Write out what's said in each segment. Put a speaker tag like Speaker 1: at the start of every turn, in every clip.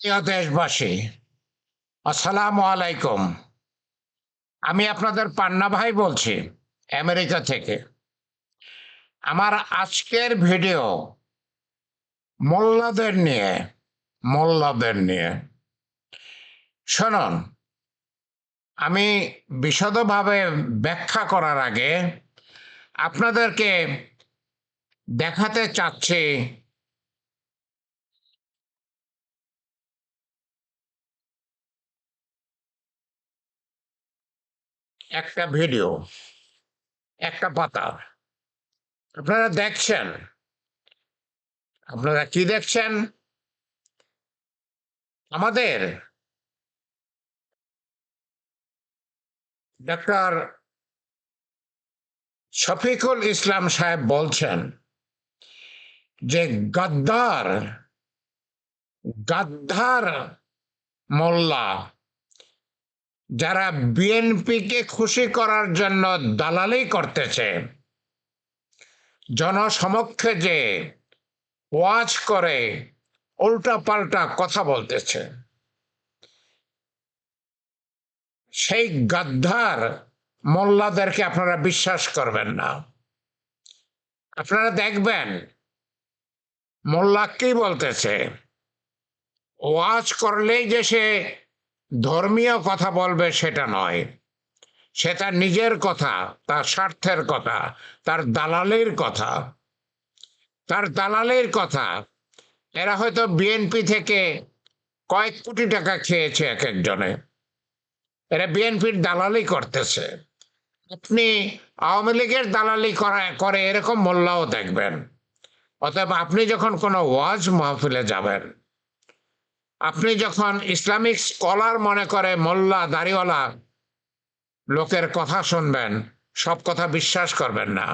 Speaker 1: প্রিয় দেশবাসী, আসসালামু আলাইকুম। আমি আপনাদের পান্না ভাই বলছি, আমেরিকা থেকে। আমার আজকের ভিডিও মোল্লাদের নিয়ে মোল্লাদের নিয়ে। শুনুন, আমি বিশদভাবে ব্যাখ্যা করার আগে আপনাদেরকে দেখাতে চাচ্ছি একটা ভিডিও একটা পাতা। আপনারা দেখছেন। আপনারা কি দেখছেন? আমাদের ডক্টর শফিকুল ইসলাম সাহেব বলছেন যে গাদ্দার গাদ্দার মোল্লা যারা বিএনপিকে খুশি করার জন্য দালালি করতেছে, জনসমক্ষে যে ওয়াজ করে উল্টা পাল্টা কথা বলতেছে। সেই গাদ্দার মোল্লাদেরকে আপনারা বিশ্বাস করবেন না। আপনারা দেখবেন, মোল্লা কি বলতেছে? ওয়াজ করলেই যে সে ধর্মীয় কথা বলবে সেটা নয়। সে তার নিজের কথা, তার স্বার্থের কথা, তার দালালির কথা। তার দালালির কথা। এরা হয়তো বিএনপি থেকে কয়েক কোটি টাকা খেয়েছে এক একজনে। এরা বিএনপির দালালি করতেছে। আপনি আওয়ামী লীগের দালালি করা, করে এরকম মোল্লাও দেখবেন। অতএব আপনি যখন কোনো ওয়াজ মাহফিলে যাবেন আপনি যখন ইসলামিক স্কলার মনে করে মোল্লা দাড়িওয়ালা লোকের কথা শুনবেন, সব কথা বিশ্বাস করবেন না।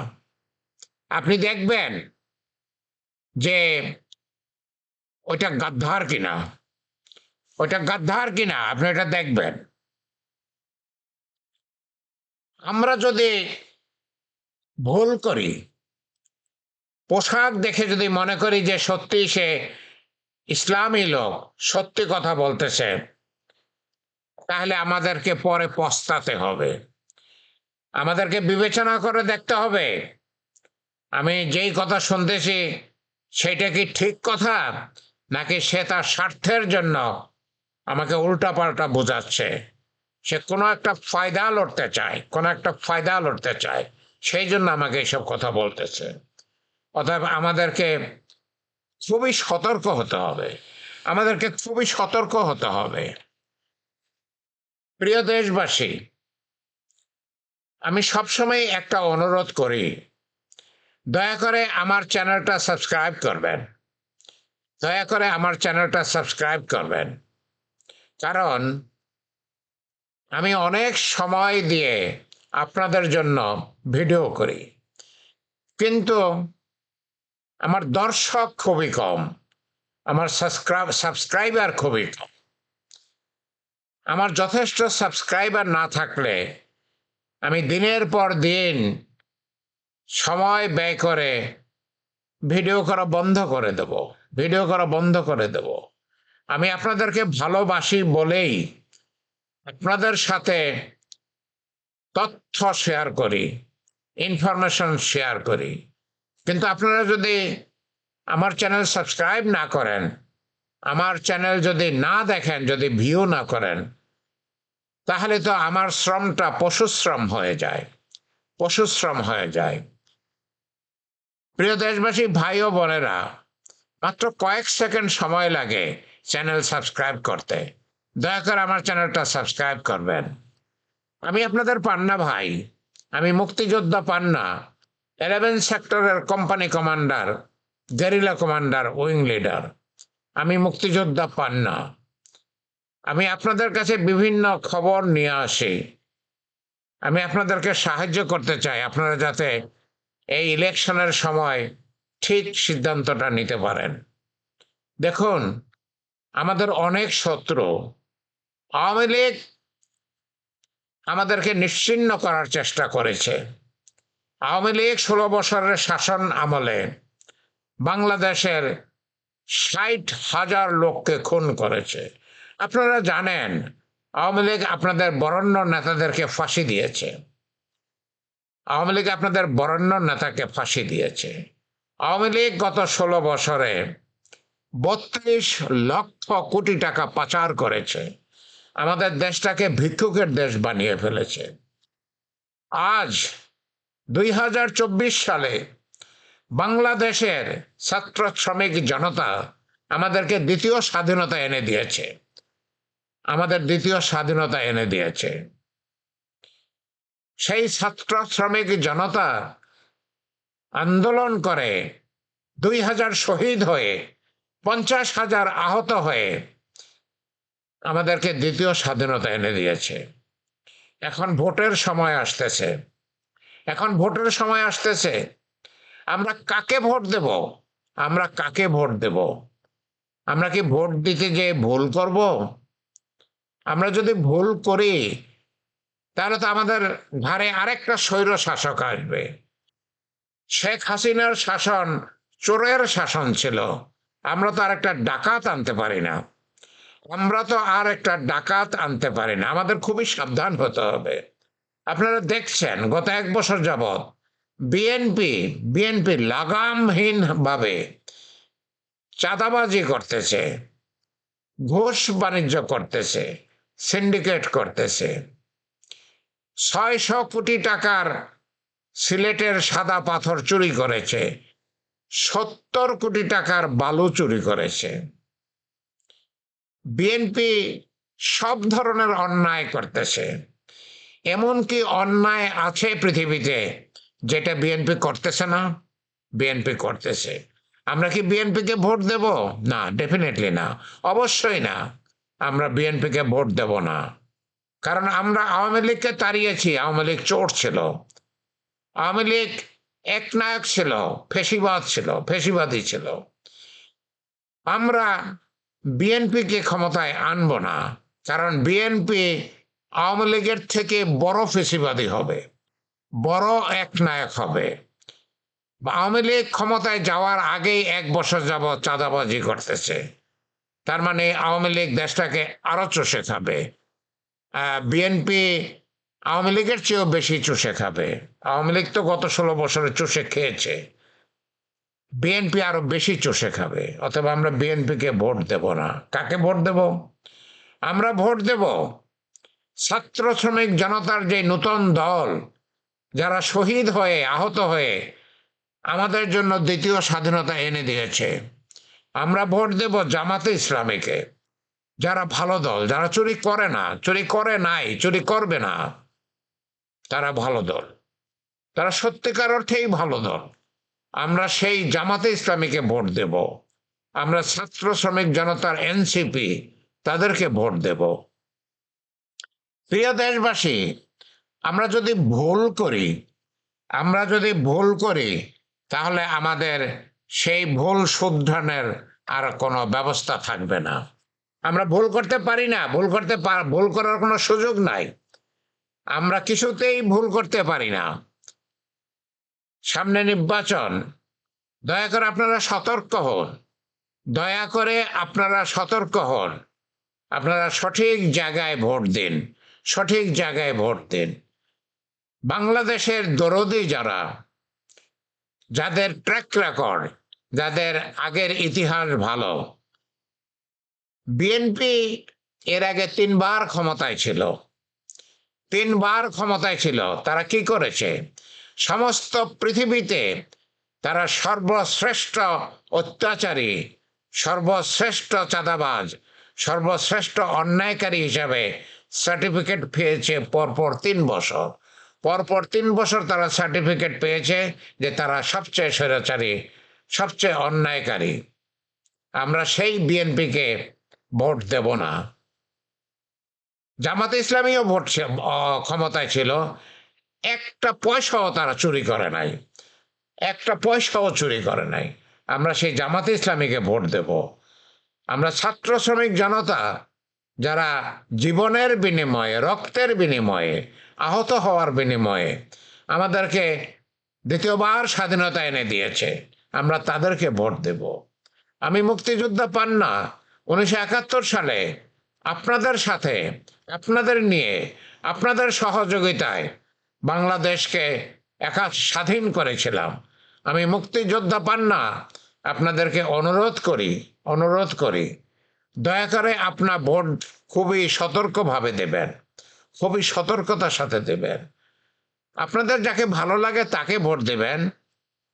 Speaker 1: আপনি দেখবেন যে ওইটা গাদ্ধার কিনা। ওইটা গাদ্ধার কিনা, আপনি এটা দেখবেন। আমরা যদি ভুল করি, পোশাক দেখে যদি মনে করি যে সত্যি সে ইসলামী লোক সত্যি কথা বলতেছে, তাহলে আমাদেরকে পরে পস্তাতে হবে। আমাদেরকে বিবেচনা করে দেখতে হবে, আমি যেই কথা শুনতেছি, সেটা কি ঠিক কথা, নাকি সে তার স্বার্থের জন্য আমাকে উল্টা পাল্টা বোঝাচ্ছে? সে কোনো একটা ফায়দা লড়তে চায়, কোনো একটা ফায়দা লড়তে চায়, সেই জন্য আমাকে এইসব কথা বলতেছে। অতএব আমাদেরকে খুবই সতর্ক হতে হবে। আমাদেরকে খুবই সতর্ক হতে হবে। প্রিয় দেশবাসী, আমি সবসময় একটা অনুরোধ করি, দয়া করে আমার চ্যানেলটা সাবস্ক্রাইব করবেন। দয়া করে আমার চ্যানেলটা সাবস্ক্রাইব করবেন। কারণ আমি অনেক সময় দিয়ে আপনাদের জন্য ভিডিও করি। কিন্তু আমার দর্শক খুবই কম, আমার সাবস্ক্রাইব সাবস্ক্রাইবার খুবই কম। আমার যথেষ্ট সাবস্ক্রাইবার না থাকলে আমি দিনের পর দিন সময় ব্যয় করে ভিডিও করা বন্ধ করে দেব ভিডিও করা বন্ধ করে দেব। আমি আপনাদেরকে ভালোবাসি বলেই আপনাদের সাথে তথ্য শেয়ার করি ইনফরমেশন শেয়ার করি। কিন্তু আপনারা যদি আমার চ্যানেল সাবস্ক্রাইব না করেন, আমার চ্যানেল যদি না দেখেন, যদি ভিউ না করেন, তাহলে তো আমার শ্রমটা পশুশ্রম হয়ে যায়, পশুশ্রম হয়ে যায়। প্রিয় দেশবাসী, ভাই ও বোনেরা, মাত্র কয়েক সেকেন্ড সময় লাগে চ্যানেল সাবস্ক্রাইব করতে। দয়া করে আমার চ্যানেলটা সাবস্ক্রাইব করবেন। আমি আপনাদের পান্না ভাই, আমি মুক্তিযোদ্ধা পান্না। ইলেভেন সেক্টরের company commander guerrilla commander wing leader আমি মুক্তিযোদ্ধা পান না। আমি আপনাদের কাছে বিভিন্ন খবর নিয়ে আসি। আমি আপনাদেরকে সাহায্য করতে চাই, আপনারা যাতে এই ইলেকশনের সময় ঠিক সিদ্ধান্তটা নিতে পারেন। দেখুন, আমাদের অনেক শত্রু, আওয়ামী লীগ আমাদেরকে নিশ্চিন্ন করার চেষ্টা করেছে। আওয়ামী লীগ ষোলো বছরের শাসন আমলে বাংলাদেশের ষাট হাজার লোককে খুন করেছে। আপনারা জানেন, আওয়ামী লীগ আপনাদের বরেণ্য নেতাদেরকে ফাঁসি দিয়েছে। আওয়ামী লীগ আপনাদের বরেণ্য নেতাকে ফাঁসি দিয়েছে। আওয়ামী লীগ গত ষোলো বছরে বত্রিশ লক্ষ কোটি টাকা পাচার করেছে। আমাদের দেশটাকে ভিক্ষুকের দেশ বানিয়ে ফেলেছে। আজ দুই হাজার চব্বিশ সালে বাংলাদেশের ছাত্র শ্রমিক জনতা আমাদেরকে দ্বিতীয় স্বাধীনতা এনে দিয়েছে। আমাদের দ্বিতীয় স্বাধীনতা এনে দিয়েছে। সেই ছাত্র শ্রমিক জনতা আন্দোলন করে দুই হাজার শহীদ হয়ে পঞ্চাশ হাজার আহত হয়ে আমাদেরকে দ্বিতীয় স্বাধীনতা এনে দিয়েছে। এখন ভোটের সময় আসতেছে। এখন ভোটের সময় আসতেছে। আমরা কাকে ভোট দেব? আমরা কাকে ভোট দেব? আমরা কি ভোট দিতে যে ভুল করব? আমরা যদি ভুল করি, তাহলে তো আমাদের ঘাড়ে আরেকটা স্বৈর শাসক আসবে। শেখ হাসিনার শাসন চোরের শাসন ছিল। আমরা তো আর একটা ডাকাত আনতে পারি না। আমরা তো আর একটা ডাকাত আনতে পারি না। আমাদের খুবই সাবধান হতে হবে। আপনারা দেখছেন, গত এক বছর যাবৎ বিএনপি বিএনপি লাগামহীন ভাবে চাঁদাবাজি করতেছে, ঘোষ বাণিজ্য করতেছে সিন্ডিকেট করতেছে। ছয়শো কোটি টাকার সিলেটের সাদা পাথর চুরি করেছে, সত্তর কোটি টাকার বালু চুরি করেছে। বিএনপি সব ধরনের অন্যায় করতেছে। এমনকি অন্যায় আছে পৃথিবীতে যেটা বিএনপি করতেছে না? বিএনপি করতেছে। আমরা কি বিএনপিকে ভোট দেব? না ডেফিনেটলি না। অবশ্যই না। আমরা বিএনপিকে ভোট দেব না। কারণ আমরা আওয়ামী লীগকে তাড়িয়েছি। আওয়ামী লীগ চোর ছিল। আওয়ামী লীগ একনায়ক ছিল, ফেসিবাদ ছিল, ফেসিবাদী ছিল। আমরা বিএনপিকে ক্ষমতায় আনব না। কারণ বিএনপি আওয়ামী লীগের থেকে বড় ফেসিবাদী হবে, বড় একনায়ক হবে। আওয়ামী লীগ ক্ষমতায় যাওয়ার আগেই এক বছর যাবৎ চাঁদাবাজি করতেছে। তার মানে আওয়ামী লীগ দেশটাকে আরও চষে খাবে। বিএনপি আওয়ামী লীগের চেয়েও বেশি চষে খাবে। আওয়ামী লীগ তো গত ষোলো বছরে চষে খেয়েছে। বিএনপি আরও বেশি চষে খাবে, অথবা আমরা বিএনপিকে ভোট দেব না। কাকে ভোট দেব? আমরা ভোট দেব। ছাত্র শ্রমিক জনতার যে নূতন দল, যারা শহীদ হয়ে, আহত হয়ে আমাদের জন্য দ্বিতীয় স্বাধীনতা এনে দিয়েছে, আমরা ভোট দেব জামাতে ইসলামীকে। যারা ভালো দল, যারা চুরি করে না, চুরি করে নাই, চুরি করবে না, তারা ভালো দল। তারা সত্যিকার অর্থেই ভালো দল। আমরা সেই জামাতে ইসলামীকে ভোট দেব। আমরা ছাত্র শ্রমিক জনতার এনসিপি, তাদেরকে ভোট দেব। প্রিয় দেশবাসী, আমরা যদি ভুল করি, আমরা যদি ভুল করি, তাহলে আমাদের সেই ভুল শুধরানোর আর কোনো ব্যবস্থা থাকবে না। আমরা ভুল করতে পারি না, ভুল করতে ভুল করার কোনো সুযোগ নাই। আমরা কিছুতেই ভুল করতে পারি না। সামনে নির্বাচন, দয়া করে আপনারা সতর্ক হন। দয়া করে আপনারা সতর্ক হন। আপনারা সঠিক জায়গায় ভোট দিন। সঠিক জায়গায় ভোট দিন। বাংলাদেশের দরদি যারা, যাদের ট্র্যাক রেকর্ড যাদের আগের ইতিহাস ভালো বিএনপি এর আগে তিনবার ক্ষমতায় ছিল। তিনবার ক্ষমতায় ছিল, তারা কি করেছে? সমস্ত পৃথিবীতে তারা সর্বশ্রেষ্ঠ অত্যাচারী, সর্বশ্রেষ্ঠ চাঁদাবাজ, সর্বশ্রেষ্ঠ অন্যায়কারী হিসাবে সার্টিফিকেট পেয়েছে পরপর তিন বছর। পরপর তিন বছর তারা সার্টিফিকেট পেয়েছে যে তারা সবচেয়ে স্বৈরাচারী, সবচেয়ে অন্যায়কারী। আমরা সেই বিএনপিকে ভোট দেব না। জামাতে ইসলামীও ভোট ক্ষমতায় ছিল। একটা পয়সাও তারা চুরি করে নাই। একটা পয়সাও চুরি করে নাই। আমরা সেই জামাতে ইসলামীকে ভোট দেব। আমরা ছাত্র শ্রমিক জনতা যারা জীবনের বিনিময়ে, রক্তের বিনিময়ে, আহত হওয়ার বিনিময়ে আমাদেরকে দ্বিতীয়বার স্বাধীনতা এনে দিয়েছে, আমরা তাদেরকে ভোট দেব। আমি মুক্তিযোদ্ধা পান্না উনিশশো একাত্তর সালে আপনাদের সাথে, আপনাদের নিয়ে, আপনাদের সহযোগিতায় বাংলাদেশকে একা স্বাধীন করেছিলাম। আমি মুক্তিযোদ্ধা পান্না আপনাদেরকে অনুরোধ করি অনুরোধ করি দয়া করে আপনার ভোট খুবই সতর্কভাবে দেবেন, খুবই সতর্কতার সাথে দেবেন। আপনাদের যাকে ভালো লাগে তাকে ভোট দেবেন,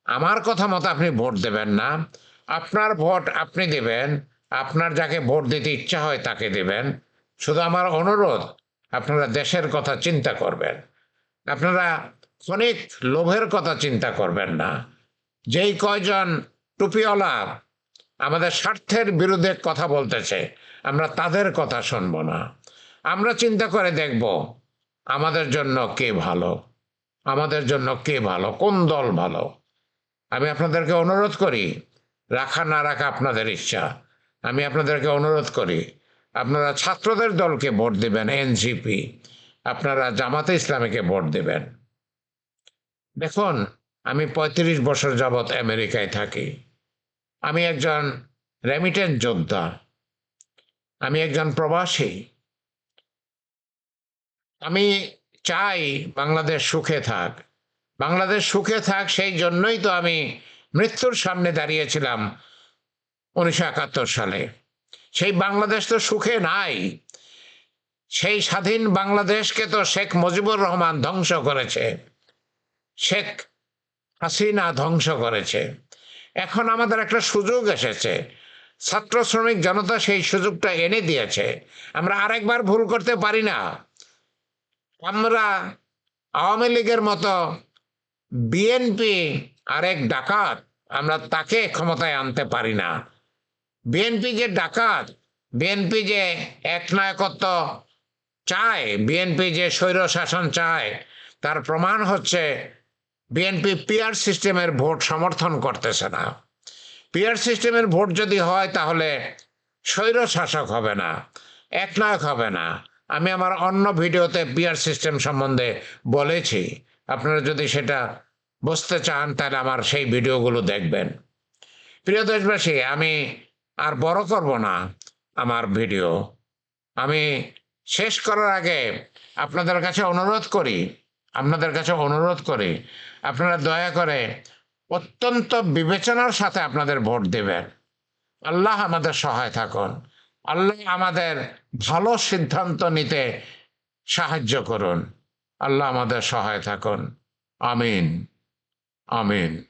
Speaker 1: আমার কথা মতো আপনি ভোট দেবেন না। আপনার ভোট আপনি দেবেন, আপনার যাকে ভোট দিতে ইচ্ছা হয় তাকে দেবেন। শুধু আমার অনুরোধ, আপনারা দেশের কথা চিন্তা করবেন। আপনারা অনেক লোভের কথা চিন্তা করবেন না। যেই কয়জন টুপিওয়ালা আমাদের স্বার্থের বিরুদ্ধে কথা বলতেছে। আমরা তাদের কথা শুনব না। আমরা চিন্তা করে দেখব, আমাদের জন্য কে ভালো? আমাদের জন্য কে ভালো? কোন দল ভালো? আমি আপনাদেরকে অনুরোধ করি, রাখা না রাখা আপনাদের ইচ্ছা। আমি আপনাদেরকে অনুরোধ করি, আপনারা ছাত্রদের দলকে ভোট দিবেন এনসিপি আপনারা জামাতে ইসলামীকে ভোট দেবেন। দেখুন, আমি পঁয়ত্রিশ বছর যাবৎ আমেরিকায় থাকি। আমি একজন রেমিটেন্স যোদ্ধা। আমি একজন প্রবাসী। আমি চাই বাংলাদেশ সুখে থাক। বাংলাদেশ সুখে থাক সেই জন্যই তো আমি মৃত্যুর সামনে দাঁড়িয়েছিলাম উনিশশো একাত্তর সালে। সেই বাংলাদেশ তো সুখে নাই। সেই স্বাধীন বাংলাদেশকে তো শেখ মুজিবুর রহমান ধ্বংস করেছে। শেখ হাসিনা ধ্বংস করেছে। এখন আমাদের একটা সুযোগ এসেছে। ছাত্র শ্রমিক জনতা সেই সুযোগটা এনে দিয়েছে। আমরা আরেকবার ভুল করতে পারি না। আমরা আওয়ামী লীগের মতো বিএনপি আরেক ডাকাত, আমরা তাকে ক্ষমতায় আনতে পারি না। বিএনপি যে ডাকাত, বিএনপি যে এক নায়কত্ব চায়, বিএনপি যে স্বৈর শাসন চায়, তার প্রমাণ হচ্ছে বিএনপি পিয়ার সিস্টেমের ভোট সমর্থন করতেছে না। পিয়ার সিস্টেমের ভোট যদি হয়, তাহলে স্বৈর শাসক হবে না, একনায়ক হবে না। আমি আমার অন্য ভিডিওতে পিয়ার সিস্টেম সম্বন্ধে বলেছি। আপনারা যদি সেটা বুঝতে চান, তাহলে আমার সেই ভিডিওগুলো দেখবেন। প্রিয় দেশবাসী, আমি আর বড় করব না আমার ভিডিও। আমি শেষ করার আগে আপনাদের কাছে অনুরোধ করি আপনাদের কাছে অনুরোধ করি, আপনারা দয়া করে অত্যন্ত বিবেচনার সাথে আপনাদের ভোট দেবেন। আল্লাহ আমাদের সহায় থাকুন। আল্লাহ আমাদের ভালো সিদ্ধান্ত নিতে সাহায্য করুন। আল্লাহ আমাদের সহায় থাকুন। আমিন। আমিন।